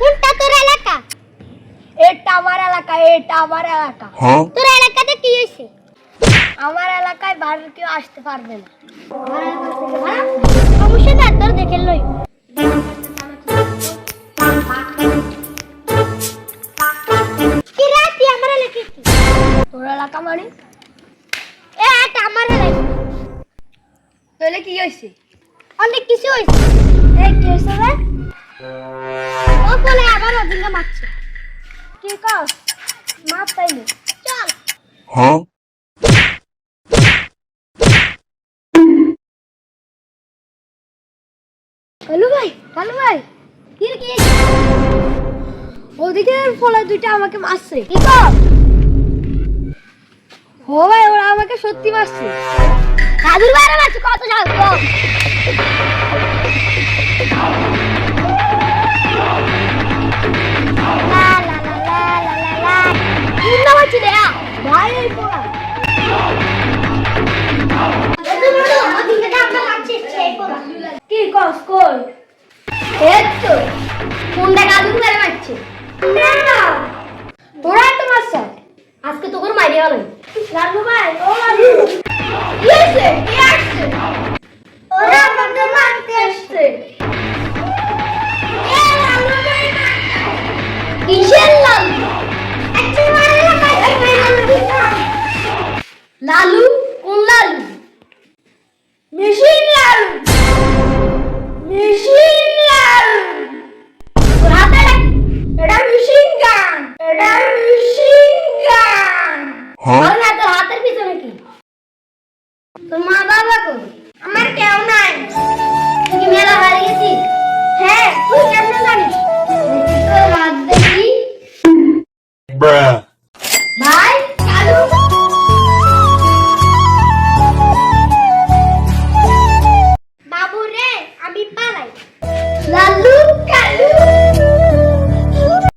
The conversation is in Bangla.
কোনটা তোর এলাকা? এটা আমার এলাকা এটা আমার এলাকা। তোর এলাকাতে কি হয়েছে আমার এলাকায় বাইরের কেউ আসতে পারবে না। সমস্যা না তোর দেখে লই। কি রাতি আমার এলাকা কি? তোর এলাকা মানে? এ এটা আমার এলাকা। তাহলে কি হয়েছে অনেক কিছু হয়েছে এই কি হয়েছে রে? ও আবার ওদিকে মারছে। কি কাজ মাপ পাইনি চল। Huh? কালু ভাই কালু ভাই কি কি? ওদিকে ফলা দুইটা আমাকে মারছে। কি ও ভাই ওরা আমাকে সত্যি মারছে। কাদুর বাইরে মারছে কত সাল কি কস কই? এতো কোনটা কাদুর বাইরে মারছে। লালু কোন লালু? মেশিন লালু। মেশিন লালু। তোর হাতে এটা মেশিন গান। এটা মেশিন গান। Huh? না তোর হাতের পিছনে কি? তোর মা বাবা কই? บี้ป้าไหลลาลู